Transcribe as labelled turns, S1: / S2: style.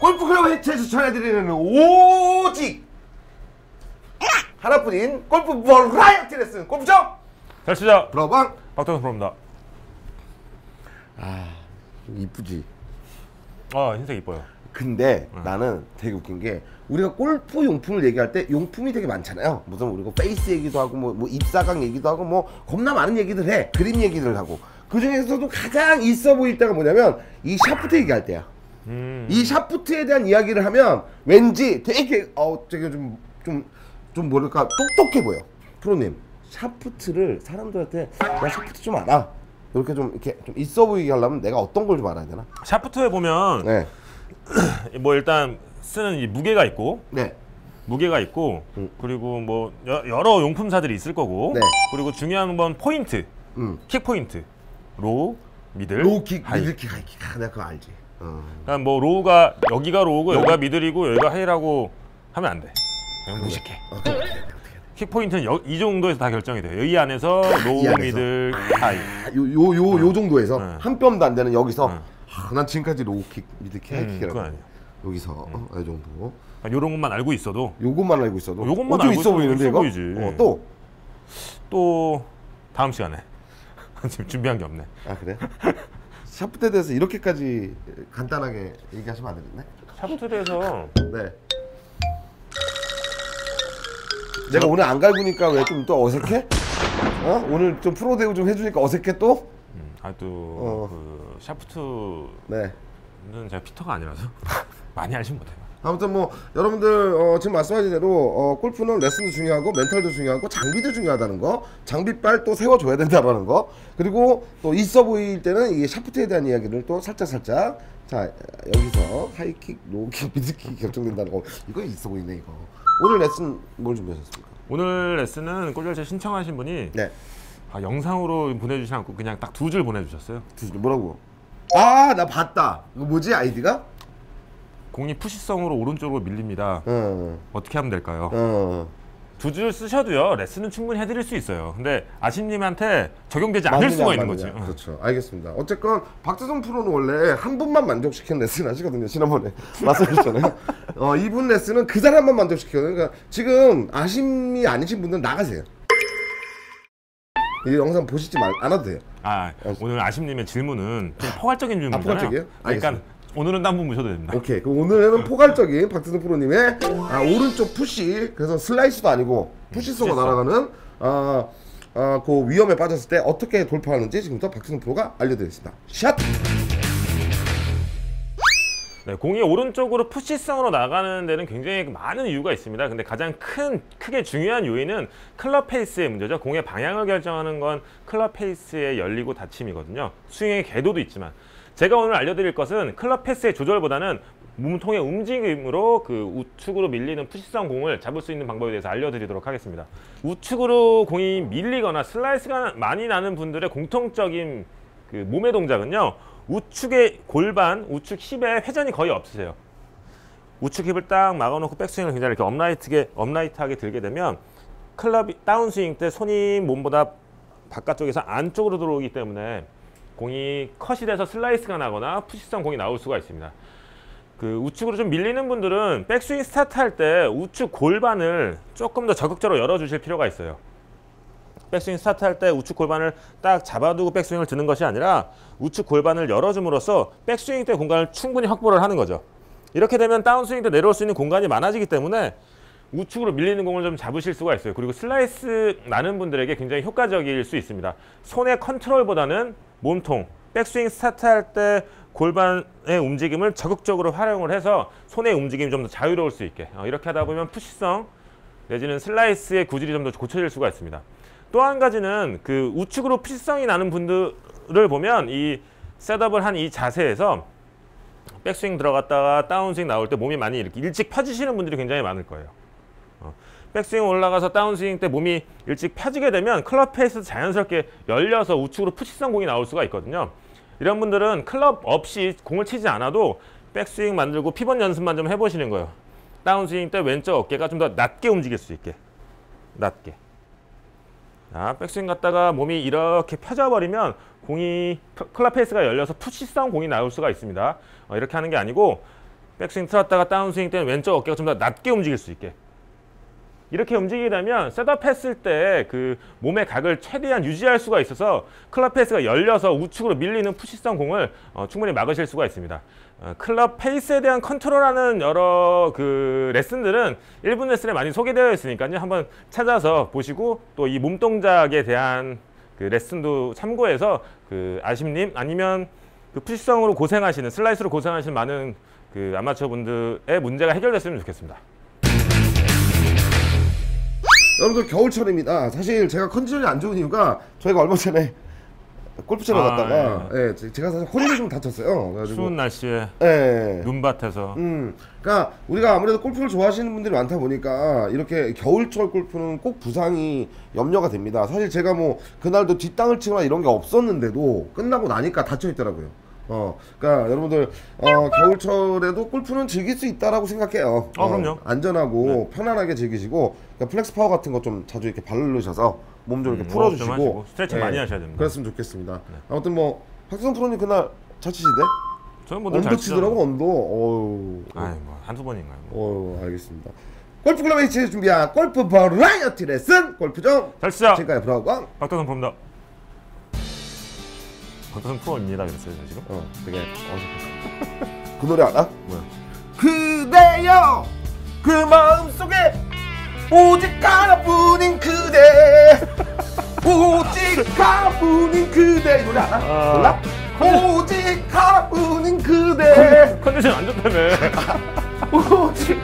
S1: 골프클럽 해체에서 전해드리는 오직 하나뿐인 골프 버라이어티 레슨 골프장
S2: 잘 치자.
S1: 브라방
S2: 박동현 프로입니다.
S1: 이쁘지
S2: 아 흰색 이뻐요.
S1: 근데 나는 되게 웃긴 게 우리가 골프 용품을 얘기할 때 용품이 되게 많잖아요. 무슨 우리가 페이스 얘기도 하고 뭐, 뭐 입사각 얘기도 하고 뭐 겁나 많은 얘기들 해. 그림 얘기들 하고 그 중에서도 가장 있어 보일 때가 뭐냐면 이 샤프트 얘기할 때야.
S2: 음.
S1: 이 샤프트에 대한 이야기를 하면 왠지 되게 어 되게 좀좀 좀 뭐랄까 똑똑해 보여. 프로님 샤프트를 사람들한테 나 샤프트 좀 알아. 이렇게 좀 이렇게 좀 있어 보이게 하려면 내가 어떤 걸 좀 알아야 되나?
S2: 샤프트에 보면
S1: 네,
S2: 뭐 일단 쓰는 이 무게가 있고
S1: 네,
S2: 무게가 있고
S1: 음.
S2: 그리고 뭐 여- 여러 용품사들이 있을 거고
S1: 네.
S2: 그리고 중요한 건 포인트
S1: 음.
S2: 킥 포인트 로우 미들 하이
S1: 미들킥, 하이킥. 아, 내가 그거 알지. 어.
S2: 그러니까 뭐 로우가 여기가 로우고 여기가 미들이고 여기가 하이라고 하면 안 돼. 그냥 무식해.
S1: 어떻게 어떻게 어떻게.
S2: 킥 포인트는 여- 이 정도에서 다 결정이 돼요. 이 안에서 로우,
S1: 이 안에서?
S2: 미들, 하이.
S1: 요 요 요요 정도에서
S2: 네.
S1: 한 뼘도 안 되는 여기서
S2: 네.
S1: 아, 난 지금까지 로우킥, 미들킥,
S2: 음,
S1: 하이킥이라고.
S2: 아니에요.
S1: 여기서 어, 이 정도.
S2: 이런 것만 알고 있어도
S1: 요것만 알고 있어도
S2: 요것만
S1: 어, 좀
S2: 알고
S1: 있어 보이는데 이거.
S2: 보이지.
S1: 어, 또.
S2: 또 다음 시간에 지금 준비한 게 없네.
S1: 아 그래? 샤프트에 대해서 이렇게까지 간단하게 얘기하시면 안 되겠네.
S2: 샤프트에서
S1: 네. 내가 오늘 안 갈구니까 왜 좀 또 어색해? 어? 오늘 좀 프로 대우 좀 해주니까 어색해 또?
S2: 아또
S1: 어.
S2: 그 샤프트는
S1: 네.
S2: 제가 피터가 아니라서 많이 알진 못해요.
S1: 아무튼 뭐 여러분들 어, 지금 말씀하신 대로 어, 골프는 레슨도 중요하고 멘탈도 중요하고 장비도 중요하다는 거 장비빨 또 세워줘야 된다라는 거 그리고 또 있어 보일 때는 이 샤프트에 대한 이야기를 또 살짝 살짝 자 여기서 하이킥 로우킥 미드킥 결정된다는 거 이거 있어 보이네 이거 오늘 레슨 뭘 준비하셨습니까?
S2: 오늘 레슨은 꼴절제 신청하신 분이
S1: 네
S2: 아, 영상으로 보내주지 않고 그냥 딱 두 줄 보내주셨어요.
S1: 두- 뭐라고? 아 나 봤다 이거 뭐지 아이디가?
S2: 공이 푸시성으로 오른쪽으로 밀립니다.
S1: 어,
S2: 어떻게 하면 될까요?
S1: 어.
S2: 두 줄 쓰셔도요 레슨은 충분히 해드릴 수 있어요. 근데 아심님한테 적용되지 않을 수가
S1: 안
S2: 있는 거지.
S1: 그렇죠. 알겠습니다. 어쨌건 박재성 프로는 원래 한 분만 만족시키는 레슨 하시거든요. 지난번에 말씀하셨잖아요. 어, 이분 레슨은 그 사람만 만족시켜요. 그러니까 지금 아심이 아니신 분들은 나가세요. 이 영상 보시지 말, 않아도 돼요.
S2: 아 오늘 아심님의 질문은 좀 포괄적인 질문이잖아요.
S1: 포괄적이에요?
S2: 그러니까
S1: 알겠습니다.
S2: 오늘은 딴분 모셔도 됩니다.
S1: 오케이. 그럼 오늘은 포괄적인 박재성 프로님의 아, 오른쪽 푸시, 그래서 슬라이스도 아니고 푸시성. 날아가는 아, 아, 그 위험에 빠졌을 때 어떻게 돌파하는지 지금부터 박재성 프로가 알려드리겠습니다. 샷!
S2: 네, 공이 오른쪽으로 푸시성으로 나가는 데는 굉장히 많은 이유가 있습니다. 근데 가장 큰 크게 중요한 요인은 클럽 페이스의 문제죠. 공의 방향을 결정하는 건 클럽 페이스의 열리고 닫힘이거든요. 스윙의 궤도도 있지만 제가 오늘 알려드릴 것은 클럽 페이스의 조절보다는 몸통의 움직임으로 그 우측으로 밀리는 푸시성 공을 잡을 수 있는 방법에 대해서 알려드리도록 하겠습니다. 우측으로 공이 밀리거나 슬라이스가 많이 나는 분들의 공통적인 그 몸의 동작은요. 우측의 골반, 우측 힙에 회전이 거의 없으세요. 우측 힙을 딱 막아놓고 백스윙을 굉장히 이렇게 업라이트게, 업라이트하게 들게 되면 클럽이 다운스윙 때 손이 몸보다 바깥쪽에서 안쪽으로 들어오기 때문에 공이 컷이 돼서 슬라이스가 나거나 푸시성 공이 나올 수가 있습니다. 그 우측으로 좀 밀리는 분들은 백스윙 스타트 할 때 우측 골반을 조금 더 적극적으로 열어주실 필요가 있어요. 백스윙 스타트 할 때 우측 골반을 딱 잡아두고 백스윙을 드는 것이 아니라 우측 골반을 열어줌으로써 백스윙 때 공간을 충분히 확보를 하는 거죠. 이렇게 되면 다운스윙 때 내려올 수 있는 공간이 많아지기 때문에 우측으로 밀리는 공을 좀 잡으실 수가 있어요. 그리고 슬라이스 나는 분들에게 굉장히 효과적일 수 있습니다. 손의 컨트롤보다는 몸통, 백스윙 스타트 할 때 골반의 움직임을 적극적으로 활용을 해서 손의 움직임이 좀 더 자유로울 수 있게 어, 이렇게 하다 보면 푸시성 내지는 슬라이스의 구질이 좀 더 고쳐질 수가 있습니다. 또 한 가지는 그 우측으로 푸시성이 나는 분들을 보면 이 셋업을 한 이 자세에서 백스윙 들어갔다가 다운스윙 나올 때 몸이 많이 이렇게 일찍 펴지시는 분들이 굉장히 많을 거예요. 어, 백스윙 올라가서 다운스윙 때 몸이 일찍 펴지게 되면 클럽 페이스 자연스럽게 열려서 우측으로 푸시성 공이 나올 수가 있거든요. 이런 분들은 클럽 없이 공을 치지 않아도 백스윙 만들고 피벗 연습만 좀 해보시는 거예요. 다운스윙 때 왼쪽 어깨가 좀 더 낮게 움직일 수 있게. 낮게. 자, 백스윙 갔다가 몸이 이렇게 펴져버리면 공이 클럽 페이스가 열려서 푸시성 공이 나올 수가 있습니다. 어, 이렇게 하는 게 아니고 백스윙 틀었다가 다운스윙 때는 왼쪽 어깨가 좀 더 낮게 움직일 수 있게 이렇게 움직이게 되면 셋업했을 때 그 몸의 각을 최대한 유지할 수가 있어서 클럽 페이스가 열려서 우측으로 밀리는 푸시성 공을 어, 충분히 막으실 수가 있습니다. 어, 클럽 페이스에 대한 컨트롤하는 여러 그 레슨들은 1분 레슨에 많이 소개되어 있으니까요. 한번 찾아서 보시고 또 이 몸 동작에 대한 그 레슨도 참고해서 그 아심님 아니면 그 푸시성으로 고생하시는 슬라이스로 고생하시는 많은 그 아마추어 분들의 문제가 해결됐으면 좋겠습니다.
S1: 여러분들 겨울철입니다. 사실 제가 컨디션이 안 좋은 이유가 저희가 얼마 전에 골프 치러
S2: 아,
S1: 갔다가 예, 제- 제가 사실 허리를 좀 다쳤어요. 그래가지고
S2: 추운 날씨에
S1: 예.
S2: 눈밭에서
S1: 음, 그러니까 우리가 아무래도 골프를 좋아하시는 분들이 많다 보니까 이렇게 겨울철 골프는 꼭 부상이 염려가 됩니다. 사실 제가 뭐 그날도 뒷땅을 치거나 이런 게 없었는데도 끝나고 나니까 다쳐 있더라고요. 어, 그러니까 여러분들 어, 겨울철에도 골프는 즐길 수 있다라고 생각해요.
S2: 어, 그럼요.
S1: 안전하고 편안하게 즐기시고 그러니까 플렉스 파워 같은 거 좀 자주 이렇게 바르셔서 몸 좀 이렇게
S2: 음, 풀어주시고 스트레칭 많이 하셔야 됩니다. 네.
S1: 그랬으면 좋겠습니다. 아무튼 뭐 박성 프로님 그날 잘 치시대?
S2: 저는 뭐늘
S1: 언더 치더라고 언더. 어우.
S2: 아이 뭐 한두 번인가요? 뭐.
S1: 어 알겠습니다. 골프 클럽 H 준비한 골프 버라이어티 레슨 골프정
S2: 잘 치자.
S1: 지금까지 브라우광
S2: 박도선 프로입니다. 박도선 프로입니다. 그랬어요 저 지금.
S1: 어 되게 어색해. 그 노래 알아?
S2: 뭐야?
S1: 그대여 그 마음속에 오직 하나뿐인 그대 오직 하나뿐인 그대 이 노래 알아?
S2: 아.
S1: 몰라? 오직 하나뿐인 그대
S2: 컨디션 안 좋다며.
S1: 오직